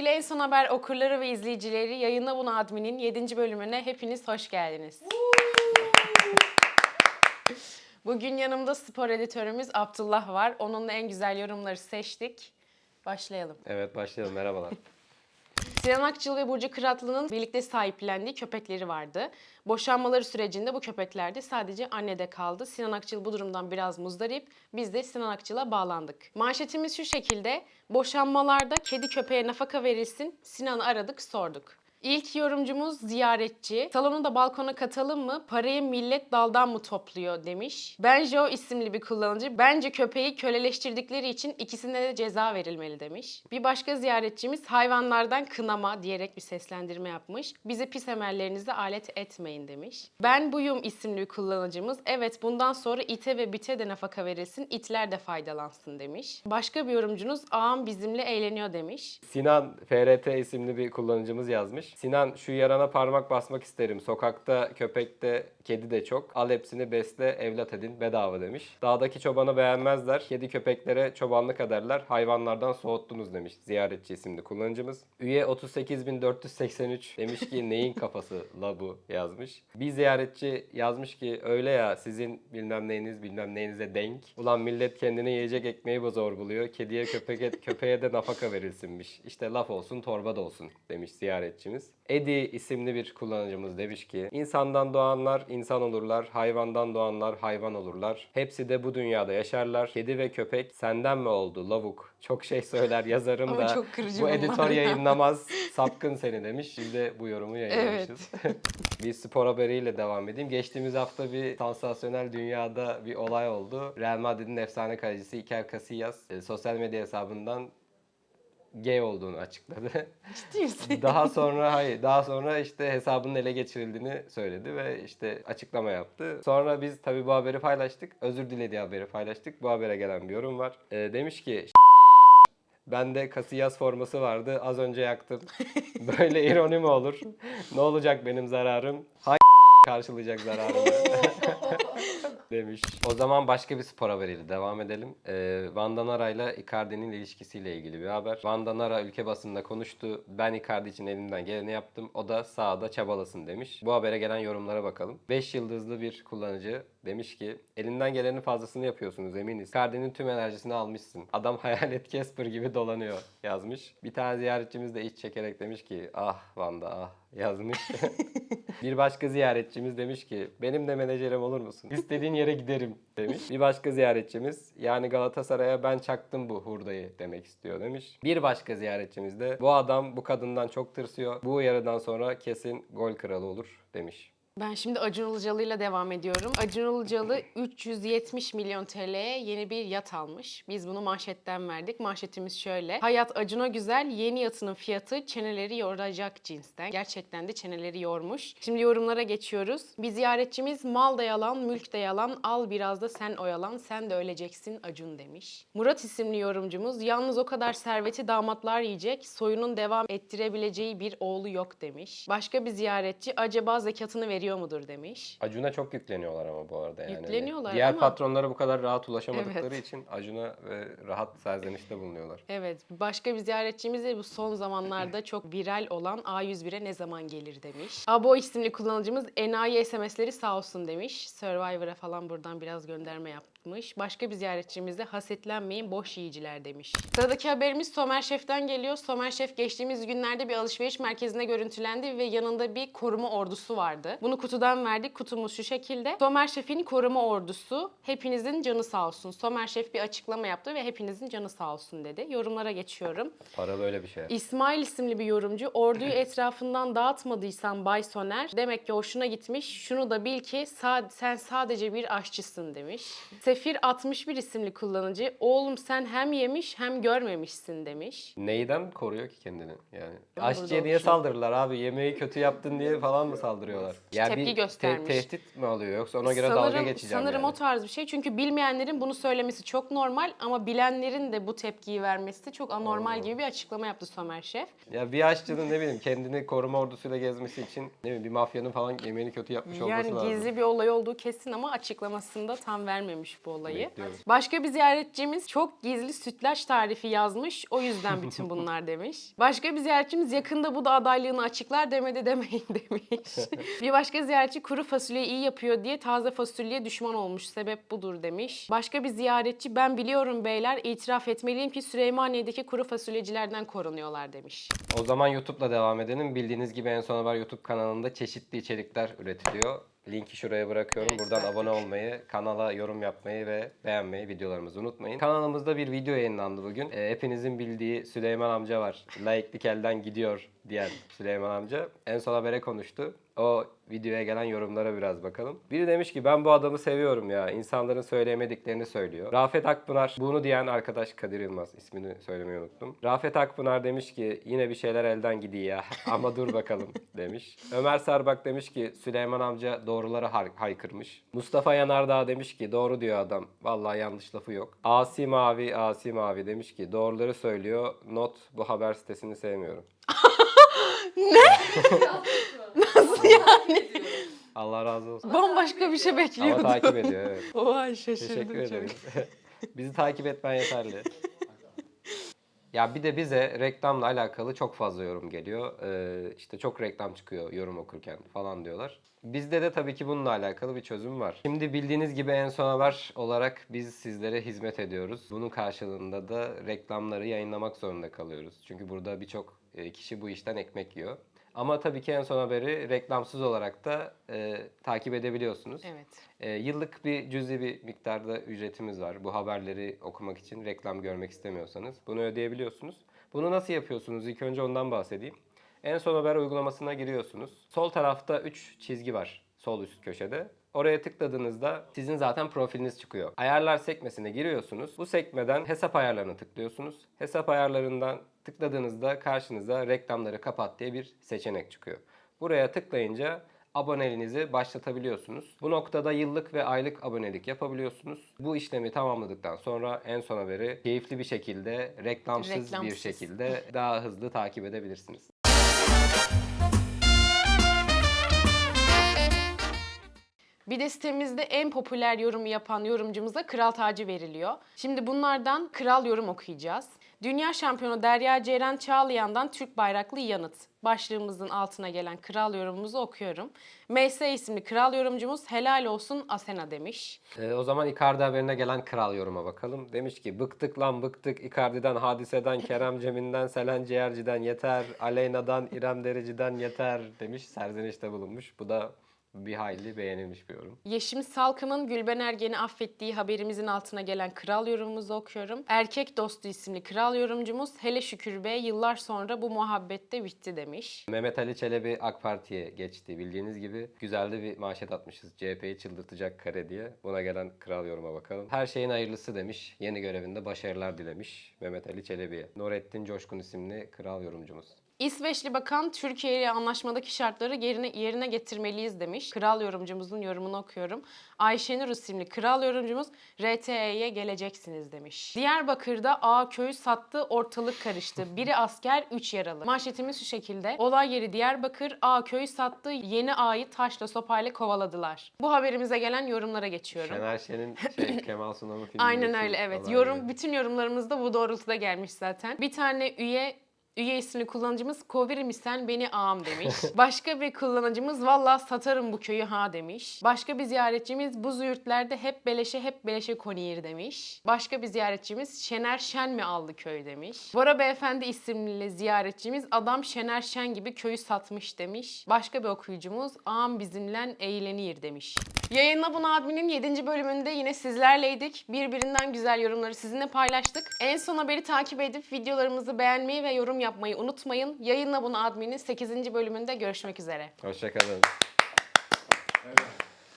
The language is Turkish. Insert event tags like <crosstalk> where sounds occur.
Sevgili En Son Haber okurları ve izleyicileri, Yayınla Bunu Admin'in 7. bölümüne hepiniz hoş geldiniz. Bugün yanımda spor editörümüz Abdullah var. Onunla en güzel yorumları seçtik. Başlayalım. Evet başlayalım merhabalar. Sinan Akçıl ve Burcu Kıratlı'nın birlikte sahiplendiği köpekleri vardı. Boşanmaları sürecinde bu köpekler de sadece annede kaldı. Sinan Akçıl bu durumdan biraz muzdarip. Biz de Sinan Akçıl'a bağlandık. Manşetimiz şu şekilde. Boşanmalarda kedi köpeğe nafaka verilsin. Sinan'ı aradık sorduk. İlk yorumcumuz ziyaretçi. Salonunda balkona katalım mı? Parayı millet daldan mı topluyor demiş. Benjo isimli bir kullanıcı. Bence köpeği köleleştirdikleri için ikisine de ceza verilmeli demiş. Bir başka ziyaretçimiz hayvanlardan kınama diyerek bir seslendirme yapmış. Bizi pis emellerinize alet etmeyin demiş. Ben buyum isimli kullanıcımız. Evet bundan sonra ite ve bite de nafaka verilsin. itler de faydalansın demiş. Başka bir yorumcunuz ağam bizimle eğleniyor demiş. Sinan FRT isimli bir kullanıcımız yazmış. Sinan şu yarana parmak basmak isterim. Sokakta köpek de kedi de çok. Al hepsini besle evlat edin bedava demiş. Dağdaki çobanı beğenmezler. Kedi köpeklere çobanlık ederler. Hayvanlardan soğuttunuz demiş ziyaretçi isimli kullanıcımız. Üye 38483 demiş ki neyin kafası la bu yazmış. Bir ziyaretçi yazmış ki öyle ya sizin bilmem neyiniz bilmem neyinize denk. Ulan millet kendine yiyecek ekmeği bu zor buluyor. Kediye köpeğe, köpeğe de nafaka verilsinmiş. İşte laf olsun torba da olsun demiş ziyaretçimiz. Edi isimli bir kullanıcımız demiş ki insandan doğanlar insan olurlar, hayvandan doğanlar hayvan olurlar. Hepsi de bu dünyada yaşarlar. Kedi ve köpek senden mi oldu lavuk? Çok şey söyler yazarım da bu editör ya. yayınlamaz sapkın seni demiş. De bu yorumu yayınlamışız. <laughs> bir spor haberiyle devam edeyim. Geçtiğimiz hafta bir sansasyonel dünyada bir olay oldu. Real Madrid'in efsane kalecisi Iker Casillas e, sosyal medya hesabından gay olduğunu açıkladı. <laughs> Ciddi misin? daha sonra hayır, daha sonra işte hesabının ele geçirildiğini söyledi ve işte açıklama yaptı. Sonra biz tabii bu haberi paylaştık. Özür dilediği haberi paylaştık. Bu habere gelen bir yorum var. E, demiş ki Bende Casillas forması vardı. Az önce yaktım. <laughs> Böyle ironi mi olur? Ne olacak benim zararım? Hay karşılayacak zararımı. <laughs> demiş. O zaman başka bir spor haberiyle devam edelim. Ee, Van Danara ile Icardi'nin ilişkisiyle ilgili bir haber. Van Danara ülke basında konuştu. Ben Icardi için elimden geleni yaptım. O da sahada çabalasın demiş. Bu habere gelen yorumlara bakalım. 5 yıldızlı bir kullanıcı demiş ki elinden gelenin fazlasını yapıyorsunuz eminiz. Icardi'nin tüm enerjisini almışsın. Adam <laughs> hayalet Casper gibi dolanıyor yazmış. Bir tane ziyaretçimiz de iç çekerek demiş ki ah Van'da ah yazmış. <laughs> bir başka ziyaretçimiz demiş ki benim de menajerim olur musun? İstediğin yere giderim demiş. Bir başka ziyaretçimiz yani Galatasaray'a ben çaktım bu hurdayı demek istiyor demiş. Bir başka ziyaretçimiz de bu adam bu kadından çok tırsıyor. Bu uyarıdan sonra kesin gol kralı olur demiş. Ben şimdi Acun Ilıcalı ile devam ediyorum. Acun Ilıcalı 370 milyon TL'ye yeni bir yat almış. Biz bunu manşetten verdik. Manşetimiz şöyle. Hayat Acun'a güzel, yeni yatının fiyatı çeneleri yoracak cinsten. Gerçekten de çeneleri yormuş. Şimdi yorumlara geçiyoruz. Bir ziyaretçimiz mal da yalan, mülk de yalan, al biraz da sen oyalan, sen de öleceksin Acun demiş. Murat isimli yorumcumuz, yalnız o kadar serveti damatlar yiyecek, soyunun devam ettirebileceği bir oğlu yok demiş. Başka bir ziyaretçi, acaba zekatını veriyor mudur demiş. Acun'a çok yükleniyorlar ama bu arada yani. Yükleniyorlar Diğer ama- patronlara bu kadar rahat ulaşamadıkları Evet. için Acun'a ve rahat serzenişte bulunuyorlar. Evet, başka bir ziyaretçimiz de bu son zamanlarda <clears throat> çok viral olan A101'e ne zaman gelir demiş. Abo isimli kullanıcımız enayi SMS'leri sağ olsun demiş. Survivor'a falan buradan biraz gönderme yapmış. Başka bir ziyaretçimiz de hasetlenmeyin boş yiyiciler demiş. Sıradaki haberimiz Somer Şef'ten geliyor. Somer Şef geçtiğimiz günlerde bir alışveriş merkezine görüntülendi ve yanında bir koruma ordusu vardı. Bunu kutudan verdik. Kutumuz şu şekilde. Somer Şef'in koruma ordusu hepinizin canı sağ olsun. Somer Şef bir açıklama yaptı ve hepinizin canı sağ olsun dedi. Yorumlara geçiyorum. Para böyle bir şey. İsmail isimli bir yorumcu orduyu <laughs> etrafından dağıtmadıysan Bay Soner demek ki hoşuna gitmiş. Şunu da bil ki sen sadece bir aşçısın demiş. Sefir 61 isimli kullanıcı oğlum sen hem yemiş hem görmemişsin demiş. Neyden koruyor ki kendini yani? Aşçıya niye okuyayım. saldırırlar abi? Yemeği kötü yaptın diye falan mı saldırıyorlar? Yani Tepki bir göstermiş. tehdit mi alıyor yoksa ona göre dalga geçeceğim sanırım yani. o tarz bir şey. Çünkü bilmeyenlerin bunu söylemesi çok normal ama bilenlerin de bu tepkiyi vermesi de çok anormal gibi bir açıklama yaptı Somer Şef. Ya bir aşçının ne bileyim kendini koruma ordusuyla gezmesi için ne bileyim bir mafyanın falan yemeğini kötü yapmış olması Yani lazım. gizli bir olay olduğu kesin ama açıklamasında tam vermemiş bu olayı. Bekliyoruz. Başka bir ziyaretçimiz çok gizli sütlaç tarifi yazmış. O yüzden bütün <laughs> bunlar demiş. Başka bir ziyaretçimiz yakında bu da adaylığını açıklar demedi demeyin <laughs> demiş. <laughs> bir başka ziyaretçi kuru fasulyeyi iyi yapıyor diye taze fasulyeye düşman olmuş. Sebep budur demiş. Başka bir ziyaretçi ben biliyorum beyler itiraf etmeliyim ki Süleymaniye'deki kuru fasulyecilerden korunuyorlar demiş. O zaman YouTube'la devam edelim. Bildiğiniz gibi En Son Haber YouTube kanalında çeşitli içerikler üretiliyor. Linki şuraya bırakıyorum. Evet, Buradan abone olmayı, kanala yorum yapmayı ve beğenmeyi videolarımızı unutmayın. Kanalımızda bir video yayınlandı bugün. E, hepinizin bildiği Süleyman amca var. Laiklik elden gidiyor diyen Süleyman amca. En son habere konuştu. O videoya gelen yorumlara biraz bakalım. Biri demiş ki ben bu adamı seviyorum ya. İnsanların söyleyemediklerini söylüyor. Rafet Akpınar bunu diyen arkadaş Kadir Yılmaz ismini söylemeyi unuttum. Rafet Akpınar demiş ki yine bir şeyler elden gidiyor ya <laughs> ama dur bakalım <laughs> demiş. Ömer Sarbak demiş ki Süleyman amca doğruları har- haykırmış. Mustafa Yanardağ demiş ki doğru diyor adam. Vallahi yanlış lafı yok. Asi Mavi Asi Mavi demiş ki doğruları söylüyor. Not bu haber sitesini sevmiyorum. <laughs> <laughs> Nasıl yani? Allah razı olsun. Bambaşka bir şey Ama bekliyordum. takip ediyor evet. <laughs> Oha şaşırdım Teşekkür çok. ederim. <laughs> Bizi takip etmen yeterli. Ya bir de bize reklamla alakalı çok fazla yorum geliyor. Ee, işte çok reklam çıkıyor yorum okurken falan diyorlar. Bizde de tabii ki bununla alakalı bir çözüm var. Şimdi bildiğiniz gibi en son haber olarak biz sizlere hizmet ediyoruz. Bunun karşılığında da reklamları yayınlamak zorunda kalıyoruz. Çünkü burada birçok e, kişi bu işten ekmek yiyor. Ama tabii ki en son haberi reklamsız olarak da e, takip edebiliyorsunuz. Evet. E, yıllık bir cüzi bir miktarda ücretimiz var. Bu haberleri okumak için reklam görmek istemiyorsanız bunu ödeyebiliyorsunuz. Bunu nasıl yapıyorsunuz? İlk önce ondan bahsedeyim. En son haber uygulamasına giriyorsunuz. Sol tarafta 3 çizgi var sol üst köşede. Oraya tıkladığınızda sizin zaten profiliniz çıkıyor. Ayarlar sekmesine giriyorsunuz. Bu sekmeden hesap ayarlarına tıklıyorsunuz. Hesap ayarlarından tıkladığınızda karşınıza reklamları kapat diye bir seçenek çıkıyor. Buraya tıklayınca aboneliğinizi başlatabiliyorsunuz. Bu noktada yıllık ve aylık abonelik yapabiliyorsunuz. Bu işlemi tamamladıktan sonra en son haberi keyifli bir şekilde, reklamsız, bir Reklamsız. şekilde daha hızlı takip edebilirsiniz. Bir de sitemizde en popüler yorumu yapan yorumcumuza kral tacı veriliyor. Şimdi bunlardan kral yorum okuyacağız. Dünya şampiyonu Derya Ceren Çağlayan'dan Türk bayraklı yanıt. Başlığımızın altına gelen kral yorumumuzu okuyorum. MS isimli kral yorumcumuz helal olsun Asena demiş. Ee, o zaman Icardi haberine gelen kral yoruma bakalım. Demiş ki bıktık lan bıktık Icardi'den, Hadise'den, <laughs> Kerem Cem'inden, Selen Ciğerci'den yeter. Aleyna'dan, İrem Derici'den yeter demiş. Serzenişte bulunmuş. Bu da bir hayli beğenilmiş bir yorum. Yeşim Salkım'ın Gülben Ergen'i affettiği haberimizin altına gelen kral yorumumuzu okuyorum. Erkek Dostu isimli kral yorumcumuz hele şükür be yıllar sonra bu muhabbette bitti demiş. Mehmet Ali Çelebi AK Parti'ye geçti. Bildiğiniz gibi güzel de bir manşet atmışız. CHP'yi çıldırtacak kare diye. Buna gelen kral yoruma bakalım. Her şeyin hayırlısı demiş. Yeni görevinde başarılar dilemiş Mehmet Ali Çelebi'ye. Nurettin Coşkun isimli kral yorumcumuz. İsveçli Bakan Türkiye ile anlaşmadaki şartları yerine, yerine getirmeliyiz demiş. Kral yorumcumuzun yorumunu okuyorum. Ayşenur isimli kral yorumcumuz RTE'ye geleceksiniz demiş. Diyarbakır'da A köyü sattı ortalık karıştı. Biri asker 3 yaralı. Manşetimiz şu şekilde. Olay yeri Diyarbakır A köyü sattı yeni A'yı taşla sopayla kovaladılar. Bu haberimize gelen yorumlara geçiyorum. Şener Şen'in <laughs> şey, Kemal Sunal'ın filmindeki Aynen öyle evet. Yorum bütün yorumlarımız da bu doğrultuda gelmiş zaten. Bir tane üye Üye isimli kullanıcımız Kovir sen beni ağam demiş. <laughs> Başka bir kullanıcımız valla satarım bu köyü ha demiş. Başka bir ziyaretçimiz bu züğürtlerde hep beleşe hep beleşe koniyir demiş. Başka bir ziyaretçimiz Şener Şen mi aldı köy demiş. Bora Beyefendi isimli ziyaretçimiz adam Şener Şen gibi köyü satmış demiş. Başka bir okuyucumuz ağam bizimle eğlenir demiş. Yayınla bunu adminin 7. bölümünde yine sizlerleydik. Birbirinden güzel yorumları sizinle paylaştık. En son haberi takip edip videolarımızı beğenmeyi ve yorum yapmayı unutmayın. Yayınla bunu adminin 8. bölümünde görüşmek üzere. Hoşçakalın. Evet.